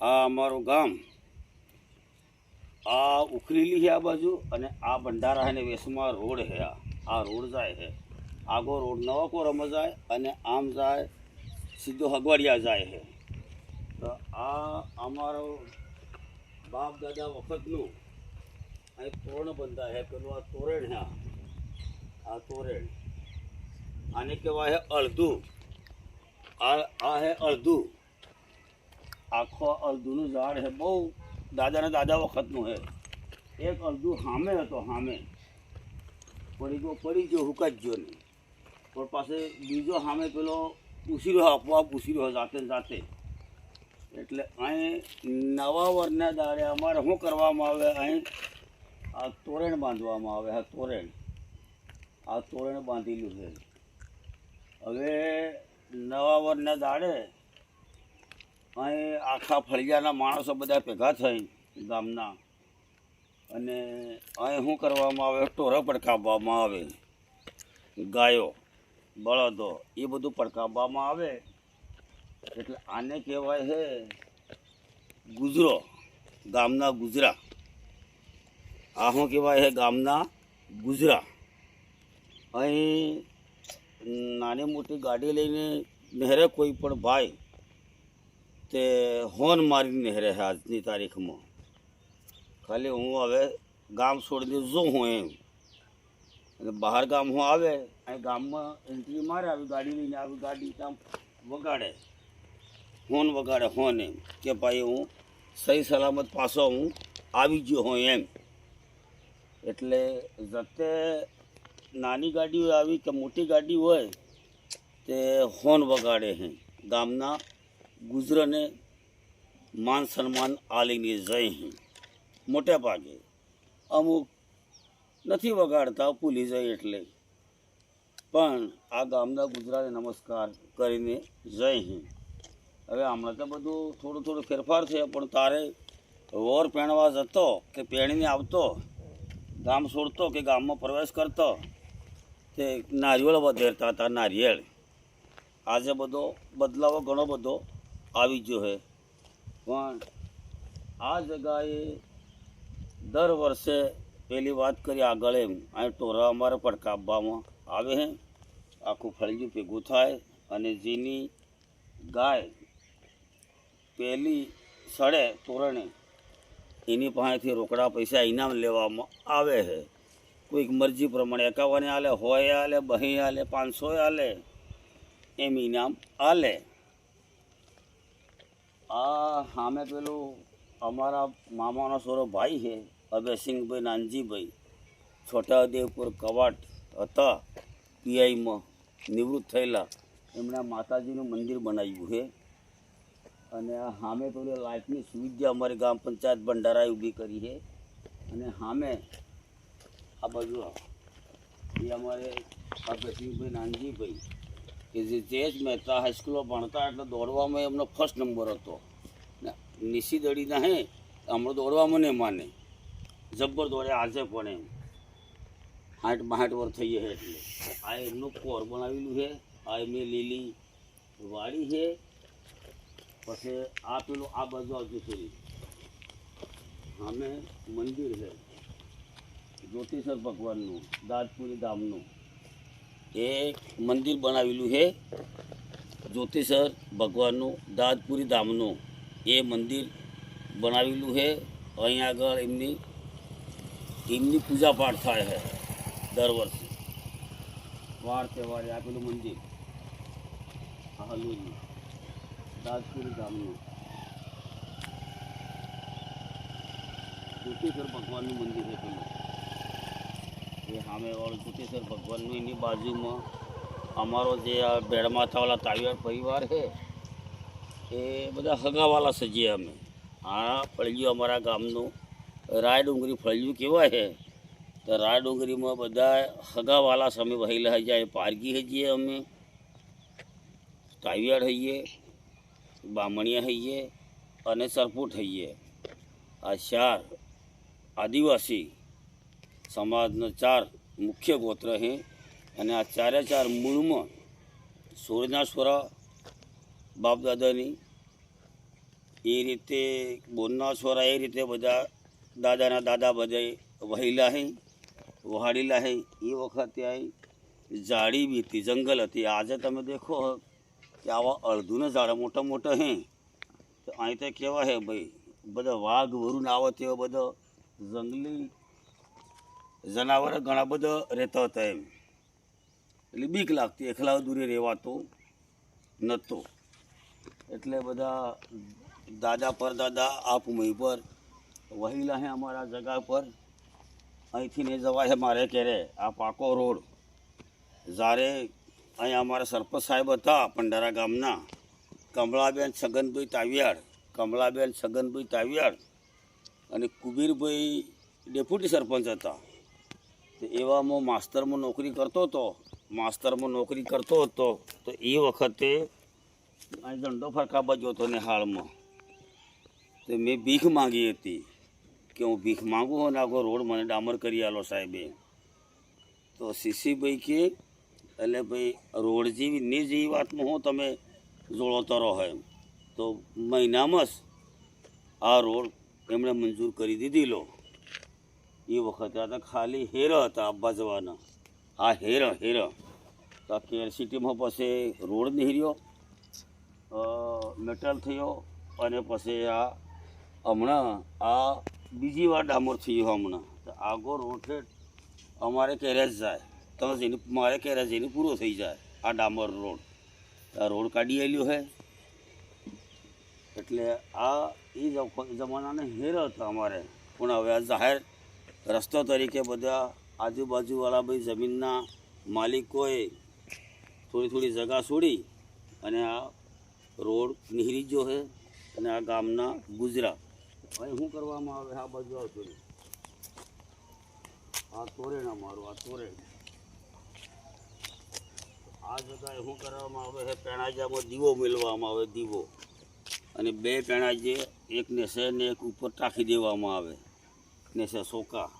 આ અમારું ગામ. આ ઉખરેલી છે આ બાજુ અને આ ભંડારા અને વેસમાં રોડ છે આ. આ રોડ જાય છે. આગો રોડ નવા કોરમ જાય અને આમ જાય, સીધો હગવાડિયા જાય છે. તો આ અમારો બાપ દાદા વખતનું અહીં તોરણ બંધા છે, પેલું આ તોરણ છે આ. તોરણ. આને કહેવાય છે અડધું. આ આ હે અડધું. આખો અડધુંનું ઝાડ છે બહુ દાદાને દાદા વખતનું છે એક અડધું સામે હતો સામે પડી ગયો પડી ગયો, હુકાઈ જ ગયો નહીં. પણ પાસે બીજો સામે પેલો ઉછીરો, આપોઆપ ઉછીરો જાતે ને જાતે એટલે અહીં નવા વરના દાડે અમારે શું કરવામાં આવે? અહીં આ તોરણ બાંધવામાં આવે, આ તોરણ. આ તોરણ બાંધેલું છે. હવે નવા વરના દાડે અહીં આખા ફળિયાના માણસો બધા ભેગા થઈ ગામના. અને અહીં શું કરવામાં આવે? ટોરો પડકાવવામાં આવે, ગાયો, બળદો, એ બધું પડકાવવામાં આવે. એટલે આને કહેવાય છે ગુજરો, ગામના ગુજરા. આ શું કહેવાય છે? ગામના ગુજરા. અહીં નાની મોટી ગાડી લઈને નહેરે કોઈ પણ ભાઈ તે હોર્ન મારીને હેરે છે આજની તારીખમાં. ખાલી હું હવે ગામ છોડીને જો હું એમ. અને બહાર ગામ હું આવે, અહીં ગામમાં એન્ટ્રી મારે, આવી ગાડી લઈને આવી ગાડી ત્યાં વગાડે. હોન વગાડે, હોન એમ. કે ભાઈ હું સહી સલામત પાછો હું આવી ગયો હોઉં એમ. એટલે જતે નાની ગાડી આવી કે મોટી ગાડી હોય, તે હોન વગાડે હે ગામના ગુજરાને માન સન્માન આલીને જય હિન્દ મોટે ભાગે અમુક નથી વગાડતા ભૂલી જાય એટલે પણ આ ગામના ગુજરાને નમસ્કાર કરીને જય હિન્દ હવે હમણાં તો બધું થોડું થોડું ફેરફાર છે પણ તારે વોર પહેણવા જતો કે પહેણીને આવતો ગામ છોડતો કે ગામમાં પ્રવેશ કરતો તે નારિયેળ વધેરતા હતા નારિયેળ આજે બધો બદલાવો ઘણો બધો આવી ગયો છે પણ આ જગાએ દર વર્ષે પેલી વાત કરી આગળ એમ. અહીં ટોરા અમારે પડકાવવામાં આવે છે આખું ફળિયું ભેગું થાય અને જેની ગાય પહેલી સડે તોરણે એની પાસેથી રોકડા પૈસા ઇનામ લેવામાં આવે છે કોઈક મરજી પ્રમાણે એકાવને આલે, હોય આલે, બહી આલે, પાંચસો આલે, એમ ઇનામ આલે. આ સામે પેલું અમારા મામાનો સોરો ભાઈ છે, અભયસિંહભાઈ નાનજીભાઈ. છોટાઉદેપુર કવાટ હતા, પીઆઈમાં નિવૃત્ત થયેલા. એમણે માતાજીનું મંદિર બનાવ્યું છે. અને આ સામે પેલી લાઇટની સુવિધા અમારી ગામ પંચાયત ભંડારાએ ઊભી કરી છે. અને સામે આ બાજુ એ અમારે અભયસિંહભાઈ નાનજીભાઈ કે જે તેજ મહેતા હાઈસ્કૂલમાં ભણતા એટલે દોડવામાં એમનો ફર્સ્ટ નંબર હતો. નિશી નિશી દડીના હે, હમણાં દોડવામાં નહીં માને. જબ્બર દોડે આજે પણ એમ. હાઠ બાઠ વર થઈ છે એટલે. આ એમનું કોર બનાવેલું છે, આ એમની લીલી વાડી છે. પછી આ પેલું આ બાજુ આવતું છે. સામે મંદિર છે. જ્યોતિષર ભગવાનનું દાદપુરી ધામનું. એક મંદિર બનાવેલું છે. જ્યોતિષર ભગવાનનું દાદપુરી ધામનું એ મંદિર બનાવેલું છે. અહીં આગળ એમની એમની પૂજા પાઠ થાય છે દર વર્ષે. વાર તહેવારે આપેલું મંદિર. આ દાદપુરી ધામનું. જ્યોતિષર ભગવાનનું મંદિર છે એ સામેવાળું જ્યોતિષર ભગવાનનું એની બાજુમાં. અમારો જે આ ભેડમાથાવાળા તાવીવાડ પરિવાર છે, એ બધા હગાવાલા સજીએ અમે. આ ફળિયું અમારા ગામનું. રાય ડુંગરી ફળિયું કહેવાય છે. તો રાય ડુંગરીમાં બધા હગાવાલા સામે વહેલા જાય પારગી હજીએ અમે. તાવીવાડ હઈએ, બામણિયા હઈએ અને સરપુટ હઈએ. આ ચાર આદિવાસી સમાજનો ચાર મુખ્ય ગોત્ર છે. અને આ ચારે ચાર મૂળમાં સૂર્યના સ્વરા બાપદાદાની એ રીતે બોરના સ્વરા એ રીતે બધા દાદાના દાદા બધા વહેલા હે વહાડેલા હે એ વખતે આ ઝાડી બી જંગલ હતી. આજે તમે દેખો કે આવા અડધું ઝાડા મોટા મોટા હે તો અહીં તો કેવા હે ભાઈ, બધા વાઘ, વરુણ આવે તેવા બધા જંગલી જનાવર ઘણા બધા રહેતા હતા એમ. એટલે બીક લાગતી, એકલા દૂરે રહેવાતો નહોતો. એટલે બધા દાદા પર દાદા આપ મહી પર વહીલા હે અમારા જગા પર. અહીંથી ને જવાય છે મારે કેરે આ પાકો રોડ. જ્યારે અહીં અમારા સરપંચ સાહેબ હતા પંડારા ગામના, કમળાબેન છગનભાઈ તાવિયાડ કમળાબેન છગનભાઈ તાવિયાડ અને કુબીરભાઈ ડેપ્યુટી સરપંચ હતા. તો એવામાં માસ્તરમાં નોકરી કરતો હતો, માસ્તરમાં નોકરી કરતો હતો, તો એ વખતે આ દંડો ફરકા બાજુ હતો હાલમાં. તો મેં ભીખ માંગી હતી કે હું ભીખ માગું હો ને આગો રોડ મને ડામર કરી આલો સાહેબે. તો સીસીભાઈ કે એટલે ભાઈ, રોડ જેવી ને જેવી વાતમાં હું તમે જોડો તરો હોય તો મહિનામાં જ આ રોડ એમણે મંજૂર કરી દીધી લો એ વખતે આ તો ખાલી હેર હતા આવવા જવાના આ હેર હેર. તો આ કેર સિટીમાં પછી રોડ નીહર્યો મેટલ થયો અને પછી આ હમણાં આ બીજી વાર ડામર થયું હમણાં. તો આગો રોડ અમારે કેરેજ જાય. તમે જેની, મારે કેરેજ જઈને પૂરો થઈ જાય, આ ડામર રોડ. આ રોડ કાઢી આવેલું હે. એટલે આ એ જમાનાને હેર હતા અમારે. પણ હવે આ જાહેર રસ્તો તરીકે બધા આજુબાજુવાળા ભાઈ જમીનના માલિકોએ થોડી થોડી જગા છોડી અને આ રોડ નિહરી ગયો છે અને આ ગામના ગુજરાત. હવે શું કરવામાં આવે? આ બાજુ આવતો. આ તોરેણ અમારું, આ તોરેણ. આ જગાએ શું કરવામાં આવે છે? પેણાજામાં દીવો મેળવામાં આવે, દીવો. અને બે પેણાજે એકને નેસે ને એક ઉપર ટાંકી દેવામાં આવે. નેસે સોકા.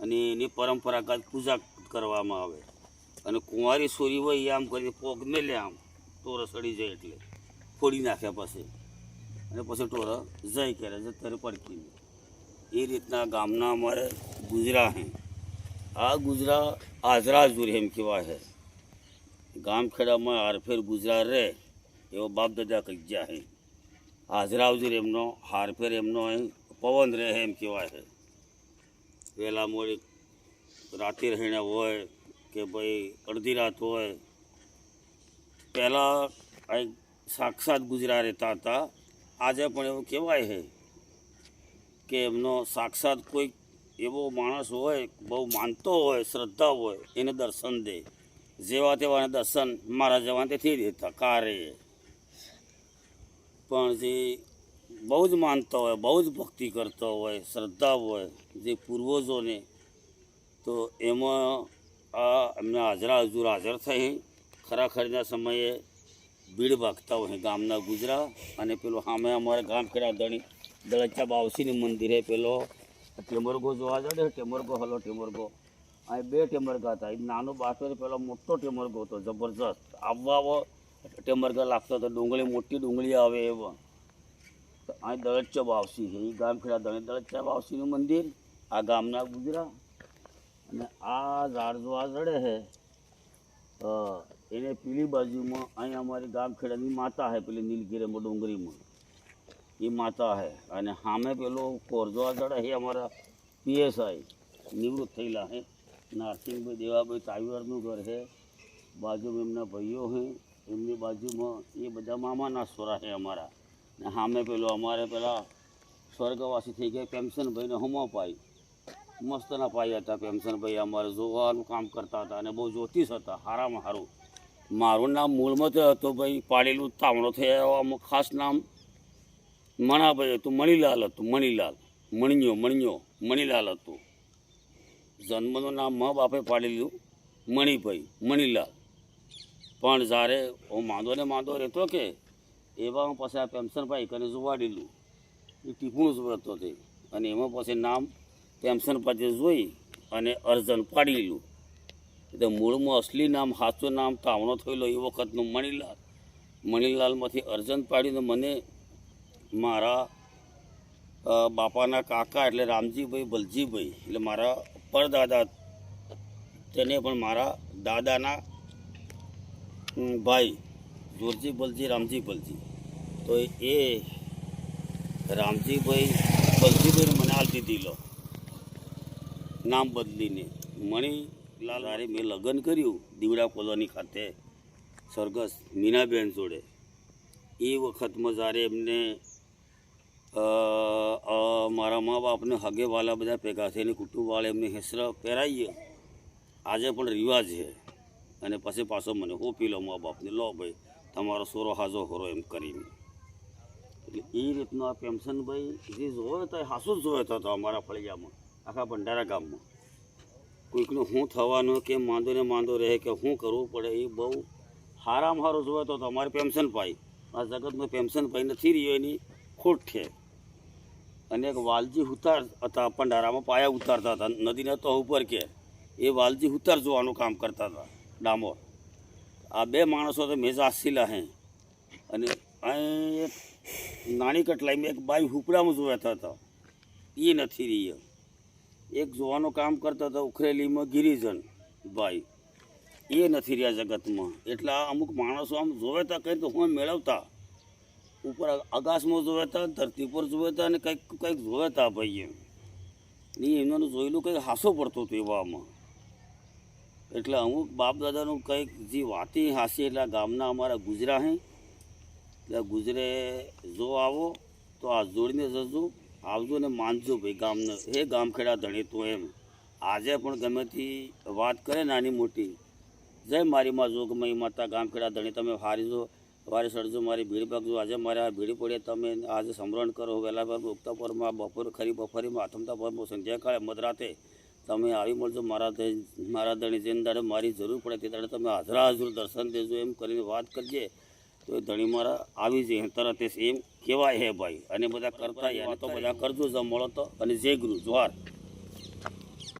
અને એની પરંપરાગત પૂજા કરવામાં આવે. અને કુંવારી સોરી હોય એ આમ કરીને પોગ મેલે આમ. ટોરો સડી જાય એટલે. ફોડી નાખ્યા પછી. અને પછી ટોરો જય કરે જતરે પડકી એ રીતના ગામના અમારે ગુજરા હે. આ ગુજરા આજરા જુર એમ કહેવાય છે ગામ ખેડામાં હારફેર ગુજરા રહે. એવો બાપ દાદા કહી ગયા હે. હાજરા ઉજર એમનો હારફેર એમનો અહીં પવન રહે એમ કહેવાય છે. વહેલા મોડી રાતે રહીને હોય કે ભાઈ અડધી રાત હોય, પહેલાં અહીં સાક્ષાત ગુજરાત રહેતા હતા. આજે પણ એવું કહેવાય છે કે એમનો સાક્ષાત કોઈ એવો માણસ હોય, બહુ માનતો હોય, શ્રદ્ધા હોય, એને દર્શન દે. જેવા તેવાને દર્શન મારા જવાન તેથી દેતા કારે. પણ જે બહુ જ માનતા હોય, બહુ જ ભક્તિ કરતા હોય, શ્રદ્ધા હોય, જે પૂર્વજોને, તો એમાં આ એમના હાજરા હજુર હાજર થઈ. ખરાખરના સમયે ભીડ ભાગતા હોય ગામના ગુજરા, અને પેલો સામે અમારે ગામ કર્યા દણી દળચા બાવસીની મંદિરે પેલો ટેમરગો જોવા જડે ટેમરગો, હલો ટેમરગો. અહીં બે ટેમરગા હતા. એ નાનો બાટો પેલો મોટો ટેમરગો હતો, જબરજસ્ત. આવવા આવો ટેમરગા લાગતો હતો ડુંગળી મોટી ડુંગળી આવે એવા અહીં દળચ્ચા બાવસી છે એ ગામ ખેડા દણી દળચ્ચા બાવસીનું મંદિર. આ ગામના ગુજરા. અને આ ઝાડ જોવા જડે છે એને પેલી બાજુમાં અહીં અમારી ગામ ખેડાની માતા છે પેલી નીલગીરીમાં ડુંગળીમાં એ માતા છે અને સામે પેલો કોરજોવા જડે છે અમારા પીએસઆઈ. નિવૃત્ત થયેલા છે નારસિંહભાઈ દેવાભાઈ તાવીવારનું ઘર છે બાજુમાં એમના ભાઈઓ છે એમની બાજુમાં એ બધા મામાના સ્વરા છે અમારા. ને સામે પેલો અમારે પેલા સ્વર્ગવાસી થઈ ગયા પેન્શનભાઈને હમો પાઈ. મસ્તના પાઈ હતા પેન્શનભાઈ અમારે જોવાનું કામ કરતા હતા અને બહુ જ્યોતિષ હતા સારામાં સારું મારું નામ મૂળમાં તો હતું ભાઈ, પાડેલું તાવણો થયા અમુક ખાસ નામ મણાભાઈ હતું, મણીલાલ હતું, મણીલાલ. મણિયો મણિયો, મણીલાલ હતું. જન્મનું નામ મા બાપે પાડેલું, મણિભાઈ, મણીલાલ. પણ જ્યારે હું માંદો ને માંદો રહેતો કે એવા હું પછી આ પેન્શનભાઈ કરીને જોવાડેલું એ ટીપણું જોતો હતી અને એમાં પછી નામ પેન્શન પાસે જોઈ અને અર્જન પાડેલું એટલે મૂળમાં અસલી નામ, સાચું નામ, તાવણો થયેલો એ વખતનું મણિલાલ. મણિલાલમાંથી અર્જન પાડીને મને મારા બાપાના કાકા એટલે રામજીભાઈ બલજીભાઈ એટલે મારા પરદાદા તેને પણ મારા દાદાના ભાઈ જોરજી બલજી, રામજી બલજી. તો એ રામજીભાઈ, બલજીભાઈને મને હાલતી દીધો નામ બદલીને. મણીલાલ હારે મેં લગ્ન કર્યું દીવડા કોલોની ખાતે સરગસ મીનાબેન જોડે. એ વખતમાં જ્યારે એમને મારા મા બાપને હગેવાલા બધા ભેગા થઈને કુટુંબવાળા એમને હેસરા પહેરાવીએ આજે પણ રિવાજ છે. અને પછી પાછો મને હું લો મા બાપને લો ભાઈ, તમારો સોરો હાજો હોરો એમ કરીને. એટલે એ રીતનો આ પેમસનભાઈ જે જોયો તો એ હાસું જ જોયો હતો અમારા ફળિયામાં, આખા ભંડારા ગામમાં. કોઈકનું શું થવાનું કે માંદો ને માંદો રહે કે શું કરવું પડે એ બહુ હારામાં હારો જોયો તો અમારે પેન્શન પાઈ આ જગતમાં પેન્શન ભાઈ નથી રહ્યો એની ખોટ છે. અને એક વાલજી ઉતાર હતા, ભંડારામાં પાયા ઉતારતા હતા, નદીના તો ઉપર કે, એ વાલજી ઉતાર જોવાનું કામ કરતા હતા. ડામોર. આ બે માણસો તો મેજા આસીલા હે. અને અહીં એક નાની કટલાઈમાં એક બાઈ હુપડામાં જોયા હતા એ નથી રહી એક જોવાનું કામ કરતા હતા ઉખરેલીમાં ગિરિજન ભાઈ. એ નથી રહ્યા જગતમાં. એટલે અમુક માણસો આમ જોવે તા કંઈક હું મેળવતા. ઉપર આકાશમાં જોવે હતા ધરતી પર જોવે હતા અને કંઈક કંઈક જોવે તા ભાઈ એમ ને એમનું જોયેલું કંઈક હાસો પડતો હતો એવામાં. એટલે અમુક બાપ દાદાનું કંઈક જે વાતી હાસી, એટલે ગામના અમારા ગુજરા હે. એટલે ગુજરે જો આવો, તો આ જોડીને જજો, આવજો ને માનજો ભાઈ ગામને. હે ગામખેડા ધણી તું એમ. આજે પણ ગમે તે વાત કરે નાની મોટી. જય મારી માં જોગમય માતા, ગામખેડા ધણી, તમે હારી જો, વારી સડજો મારી ભીડ ભાગજો આજે મારે આ ભીડ પડે, તમે આજે સમરણ કરો, વહેલા પર ઉગતા પરમાં બપોર, ખરી બપોરીમાં આથમતા પરમાં સંધ્યાકાળે મધરાતે તમે આવી મળજો મારા મારા ધણી જેને દાડે મારી જરૂર પડે તે દાડે તમે હાજરા હાજર દર્શન દેજો, એમ કરીને વાત કરજે. તો એ ધણી મારા આવી જાય તરત એમ કહેવાય હે ભાઈ. અને બધા કરતા તો બધા કરજો, જ મળો તો. અને જય ગુરુ જોહાર